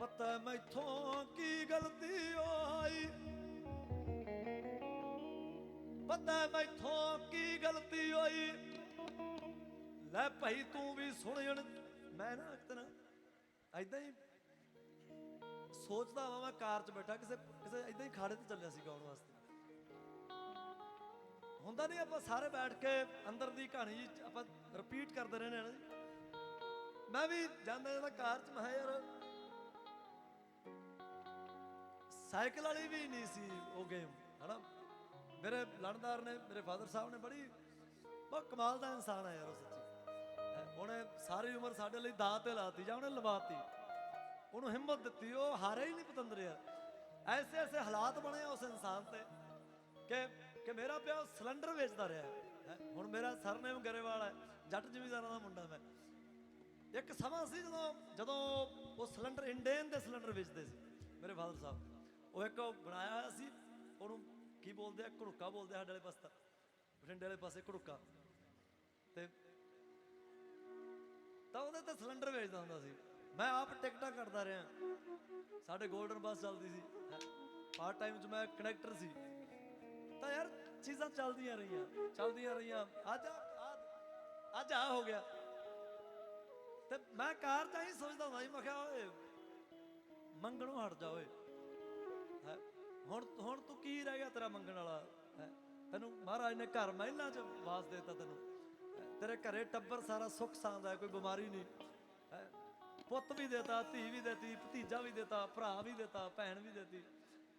ਪਤਾ ਮੈਥੋਂ ਕੀ ਗਲਤੀ ਹੋਈ? ਪਤਾ ਮੈਥੋਂ ਕੀ ਗਲਤੀ ਹੋਈ? ਲੈ ਭਾਈ ਤੂੰ ਵੀ ਸੁਣ ਮੈਂ ਨਾ ਇੱਕ ਐਦਾਂ ਹੀ ਸੋਚਦਾ ਵਾਂ ਮੈਂ ਕਾਰ 'ਚ ਬੈਠਾ, ਕਿਸੇ ਕਿਸੇ ਐਦਾਂ ਹੀ ਖਾੜੇ ਤੇ ਚੱਲਿਆ ਸੀ ਗਾਉਣ ਵਾਸਤੇ। ਹੁੰਦਾ ਨਹੀਂ ਆਪਾਂ ਸਾਰੇ ਬੈਠ ਕੇ ਅੰਦਰ ਦੀ ਕਹਾਣੀ ਜੀ, ਆਪਾਂ ਰਿਪੀਟ ਕਰਦੇ ਰਹਿੰਦੇ ਹਾਂ ਜੀ। ਮੈਂ ਵੀ ਜਾਂਦਾ ਜਾਂਦਾ ਕਾਰ 'ਚ, ਮੈਂ ਕਿਹਾ ਯਾਰ ਸਾਈਕਲ ਵਾਲੀ ਵੀ ਨਹੀਂ ਸੀ ਉਹ ਗੇਮ ਹਨਾ? ਮੇਰੇ ਲਣਦਾਰ ਨੇ ਮੇਰੇ ਫਾਦਰ ਸਾਹਿਬ ਨੇ ਬੜੀ ਬਹੁਤ ਕਮਾਲ ਦਾ ਇਨਸਾਨ ਹੈ ਯਾਰ ਉਹ ਸੱਚੀ। ਉਹਨੇ ਸਾਰੀ ਉਮਰ ਸਾਡੇ ਲਈ ਦਾਅ ਤੇ ਲਾਤੀ ਜਾਂ ਉਹਨੇ ਲਵਾਤੀ। ਉਹਨੂੰ ਹਿੰਮਤ ਦਿੱਤੀ ਉਹ ਹਾਰੇ ਹੀ ਨਹੀਂ ਪਤੰਦਰ ਯਾਰ ਐਸੇ ਐਸੇ ਹਾਲਾਤ ਬਣੇ ਉਸ ਇਨਸਾਨ ਤੇ ਕਿ ਕਿ ਮੇਰਾ ਪਿਓ ਸਿਲੰਡਰ ਵੇਚਦਾ ਰਿਹਾ ਹੈਂ, ਹੁਣ ਮੇਰਾ ਸਰਨੇਮ ਗਰੇਵਾਲ ਹੈ ਜੱਟ ਜਿਮੀਦਾਰਾਂ ਦਾ ਮੁੰਡਾ ਮੈਂ। ਇੱਕ ਸਮਾਂ ਸੀ ਜਦੋਂ ਜਦੋਂ ਉਹ ਸਿਲੰਡਰ ਇੰਡੇਨ ਦੇ ਸਿਲੰਡਰ ਵੇਚਦੇ ਸੀ ਮੇਰੇ ਫਾਦਰ ਸਾਹਿਬ। ਉਹ ਇੱਕ ਬਣਾਇਆ ਹੋਇਆ ਸੀ, ਉਹਨੂੰ ਕੀ ਬੋਲਦੇ ਆ? ਘੜੁੱਕਾ ਬੋਲਦੇ ਆ ਸਾਡੇ ਵਾਲੇ ਪਾਸੇ ਬਠਿੰਡੇ ਵਾਲੇ ਪਾਸੇ ਘੜੁੱਕਾ। ਤੇ ਤਾਂ ਉਹਦੇ ਤੇ ਸਿਲੰਡਰ ਵੇਚਦਾ ਹੁੰਦਾ ਸੀ। ਮੈਂ ਆਪ ਟਿਕਟਾਂ ਕੱਟਦਾ ਰਿਹਾ। ਸਾਡੇ 골ਡਨ ਬੱਸ ਚੱਲਦੀ ਸੀ। ਪਾਰਟ ਟਾਈਮ 'ਚ ਮੈਂ ਕਨੈਕਟਰ ਸੀ। ਤਾਂ ਯਾਰ ਚੀਜ਼ਾਂ ਚੱਲਦੀਆਂ ਰਹੀਆਂ ਚੱਲਦੀਆਂ ਰਹੀਆਂ। ਅੱਜ ਅੱਜ ਆ ਹੋ ਗਿਆ। ਤੇ ਮੈਂ ਕਾਰ ਤਾਂ ਹੀ ਸੋਚਦਾ ਹੁੰਦਾ ਸੀ, ਮੈਂ ਕਿਹਾ ਓਏ, ਮੰਗਣੋਂ ਹਟ ਜਾ ਓਏ। ਹੁਣ ਹੁਣ ਤੂੰ ਕੀ ਰਹਿ ਗਿਆ ਤੇਰਾ ਮੰਗਣ ਵਾਲਾ? ਹੈਂ? ਤੈਨੂੰ ਮਹਾਰਾਜ ਨੇ ਘਰ ਮਹਿਲਾਂ 'ਚ ਵਾਸ ਦੇਤਾ ਤੈਨੂੰ। ਤੇਰੇ ਘਰੇ ਟੱਬਰ ਸਾਰਾ ਸੁੱਖ ਸਾਂਦਾ ਹੈ ਕੋਈ ਬਿਮਾਰੀ ਨਹੀਂ। ਹੈਂ। ਪੁੱਤ ਵੀ ਦੇਤਾ, ਧੀ ਵੀ ਦੇਤੀ, ਭਤੀਜਾ ਵੀ ਦਿੱਤਾ, ਭਰਾ ਵੀ ਦੇਤਾ, ਭੈਣ ਵੀ ਦੇਤੀ।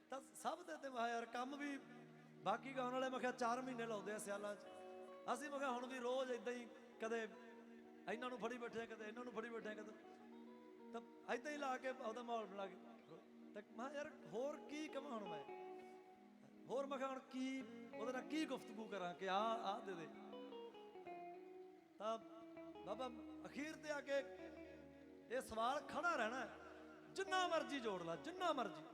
ਤਾਂ ਸਭ ਦੇ ਤੇ ਮੈਂ ਯਾਰ ਕੰਮ ਵੀ ਬਾਕੀ ਗਾਉਣ ਵਾਲੇ, ਮੈਂ ਕਿਹਾ 4 ਮਹੀਨੇ ਲਾਉਂਦੇ ਆ ਸਿਆਲਾਂ 'ਚ। ਅਸੀਂ ਮੈਂ ਕਿਹਾ ਹੁਣ ਵੀ ਰੋਜ਼ ਇਦਾਂ ਹੀ ਕਦੇ ਇਹਨਾਂ ਨੂੰ ਫੜੀ ਬੈਠੇ ਕਦੇ ਇਹਨਾਂ ਨੂੰ ਫੜੀ ਬੈਠੇ ਕਦੇ ਤਾਂ ਇਦਾਂ ਹੀ ਲਾ ਕੇ ਉਹਦਾ ਮਾਹੌਲ ਬਣਾ ਕੇ ਤੇ ਮੈਂ ਕਿਹਾ ਯਾਰ ਹੋਰ ਕੀ ਕਵਾਂ ਹੁਣ ਮੈਂ? ਹੋਰ ਮੈਂ ਕਿਹਾ ਹੁਣ ਕੀ, ਉਹਦੇ ਨਾਲ ਕੀ ਗੁਫ਼ਤਗੂ ਕਰਾਂ ਕਿ ਆ ਆ ਦੇ ਦੇ। ਤਾਂ ਬਾਬਾ ਅਖੀਰ ਤੇ ਆ ਕੇ ਇਹ ਸਵਾਲ ਖੜਾ ਰਹਿਣਾ ਜਿੰਨਾ ਮਰਜ਼ੀ ਜੋੜ ਲਾ, ਜਿੰਨਾ ਮਰਜ਼ੀ।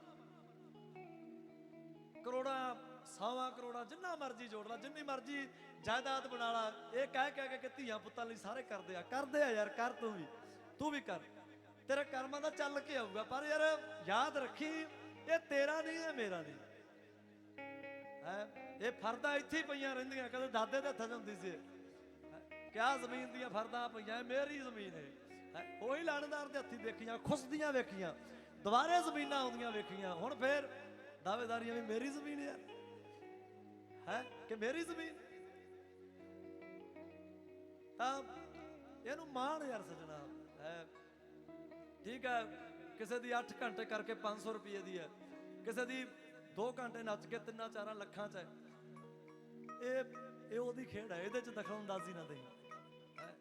ਕਰੋੜਾਂ, ਸਾਵਾ ਕਰੋੜਾਂ, ਜਿੰਨਾ ਮਰਜ਼ੀ ਜੋੜ ਲਾ, ਜਿੰਨੀ ਮਰਜ਼ੀ ਜਾਇਦਾਦ ਬਣਾ ਲਾ। ਇਹ ਕਹਿ ਕਹਿ ਕੇ ਕਿ ਧੀਆਂ ਪੁੱਤਾਂ ਲਈ ਸਾਰੇ ਕਰਦੇ ਆ। ਕਰਦੇ ਆ ਯਾਰ, ਕਰ ਤੂੰ ਵੀ। ਤੂੰ ਵੀ ਕਰ। ਤੇਰੇ ਕਰਮਾਂ ਦਾ ਚੱਲ ਕੇ ਆਊਗਾ, ਪਰ ਯਾਰ ਯਾਦ ਰੱਖੀ, ਇਹ ਤੇਰਾ ਨਹੀਂ, ਇਹ ਮੇਰਾ ਨਹੀਂ। ਹੈ? ਇਹ ਫਰਦਾ ਇੱਥੇ ਹੀ ਪਈਆਂ ਰਹਿੰਦੀਆਂ, ਕਦੇ ਦਾਦੇ ਦੇ ਹੱਥਾਂ 'ਚ ਹੁੰਦੀ ਸੀ ਕਿਆ ਜ਼ਮੀਨ ਦੀਆਂ ਫਰਦਾਂ ਪਈਆਂ, ਇਹ ਮੇਰੀ ਜ਼ਮੀਨ ਹੈ। ਉਹੀ ਲਾਣੇਦਾਰ ਦੇ ਹੱਥੀ ਦੇਖੀਆਂ ਖੁਸਦੀਆਂ ਵੇਖੀਆਂ, ਦੁਬਾਰੇ ਜ਼ਮੀਨਾਂ ਆਉਂਦੀਆਂ ਵੇਖੀਆਂ। ਹੁਣ ਫੇਰ ਦਾਅਵੇਦਾਰੀਆਂ ਵੀ ਮੇਰੀ ਜ਼ਮੀਨ ਯਾਰ ਹੈ? ਕਿ ਮੇਰੀ ਜ਼ਮੀਨ? ਤਾਂ ਇਹਨੂੰ ਮਾਣ ਯਾਰ ਸਜਣਾ, ਹੈ? ਠੀਕ ਹੈ? ਕਿਸੇ ਦੀ 8 ਘੰਟੇ ਕਰਕੇ 500 ਰੁਪਏ ਦੀ ਹੈ। ਕਿਸੇ ਦੀ 2 ਘੰਟੇ ਨੱਚ ਕੇ ਤਿੰਨਾਂ ਚਾਰਾਂ ਲੱਖਾਂ ਚ ਹੈ। ਇਹ ਇਹ ਉਹਦੀ ਖੇਡ ਹੈ ਇਹਦੇ ਚ ਦਖਲਅੰਦਾਜ਼ੀ ਨਾ ਦੇਈ। ਹੈਂ।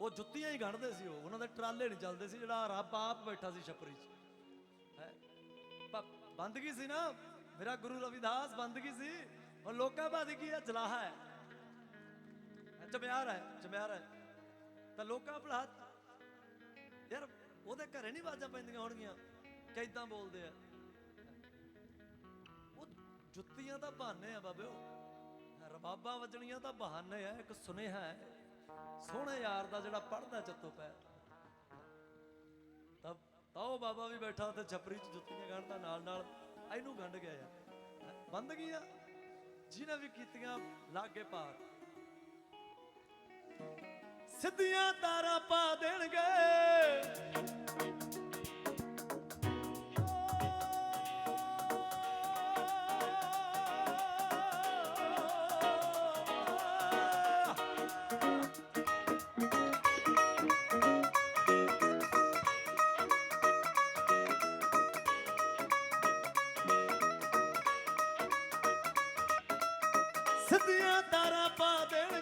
ਉਹ ਜੁੱਤੀਆਂ ਹੀ ਗੰਢਦੇ ਸੀ ਉਹ ਉਹਨਾਂ ਦੇ ਟਰਾਲੇ ਨਹੀਂ ਚੱਲਦੇ ਸੀ ਜਿਹੜਾ ਰੱਬ ਆਪ ਬੈਠਾ ਸੀ ਛਪਰੀ 'ਚ। ਹੈ? ਬੰਦਗੀ ਸੀ ਨਾ? ਮੇਰਾ ਗੁਰੂ ਰਵਿਦਾਸ ਬੰਦਗੀ ਸੀ? ਹੁਣ ਲੋਕਾਂ ਬਾਦੀ ਕੀ ਹੈ? ਜਲਾਹਾ ਹੈ। ਹੈ, ਚਮਿਆਰ ਹੈ ਚਮਿਆਰ ਹੈ। ਤਾਂ ਲੋਕਾਂ ਭਲਾ ਯਾਰ ਉਹਦੇ ਘਰੇ ਨਹੀਂ ਆਵਾਜ਼ਾਂ ਪੈਂਦੀਆਂ ਹੋਣਗੀਆਂ ਕਿ ਬੋਲਦੇ ਆ? ਉਹ ਜੁੱਤੀਆਂ ਤਾਂ ਬਹਾਨੇ ਆ ਬਾਬਿਓ ਰਬਾਬਾਂ ਵੱਜਣੀਆਂ ਤਾਂ ਬਹਾਨੇ ਆ, ਇੱਕ ਸੁਨੇਹਾ ਹੈ। ਸੋਹਣੇ ਯਾਰ ਦਾ ਜਿਹੜਾ ਪੜਦਾ ਚੱਤੋ ਪੈ। ਤਾਂ ਤਾਂ ਉਹ ਬਾਬਾ ਵੀ ਬੈਠਾ ਉੱਥੇ ਛਪਰੀ 'ਚ ਜੁੱਤੀਆਂ ਗੰਢਦਾ ਨਾਲ ਨਾਲ ਇਹਨੂੰ ਗੰਢ ਗਿਆ ਯਾਰ ਬੰਦ ਗਈਆਂ ਜਿਹਨੇ ਵੀ ਕੀਤੀਆਂ ਲਾਗੇ ਪਾਰ। ਸਿੱਧੀਆਂ ਤਾਰਾਂ ਪਾ ਦੇਣਗੇ। ਸਿੱਧੀਆਂ ਤਾਰਾਂ ਪਾ ਦੇਣ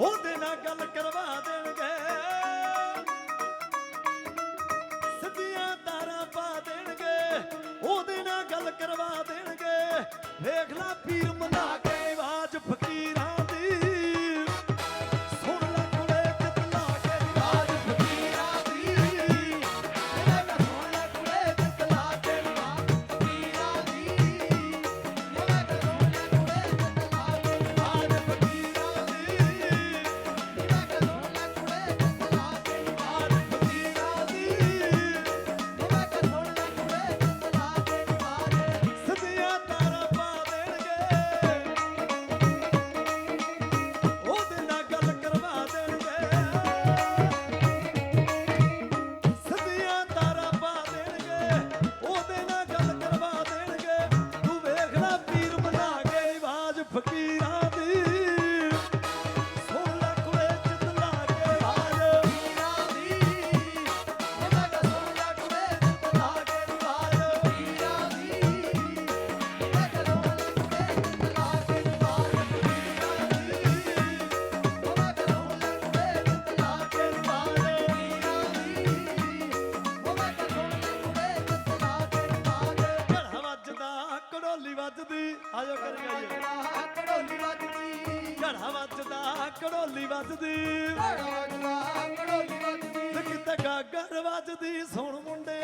ਉਹਦੇ ਨਾਲ ਗੱਲ ਕਰਵਾ ਦੇਣਗੇ। ਸਿੱਧੀਆਂ ਤਾਰਾਂ ਪਾ ਦੇਣਗੇ, ਉਹਦੇ ਨਾਲ ਗੱਲ ਕਰਵਾ ਦੇਣਗੇ। ਵੇਖ ਲੈ ਪੀਰ ਮਨਾ ਕੜੋਲੀ ਵੱਜਦੀ। ਓਏ ਕੜੋਲੀ ਵੱਜਦੀ ਕਿਤੇ ਗਾਗਰ ਵੱਜਦੀ। ਸੁਣ ਮੁੰਡੇ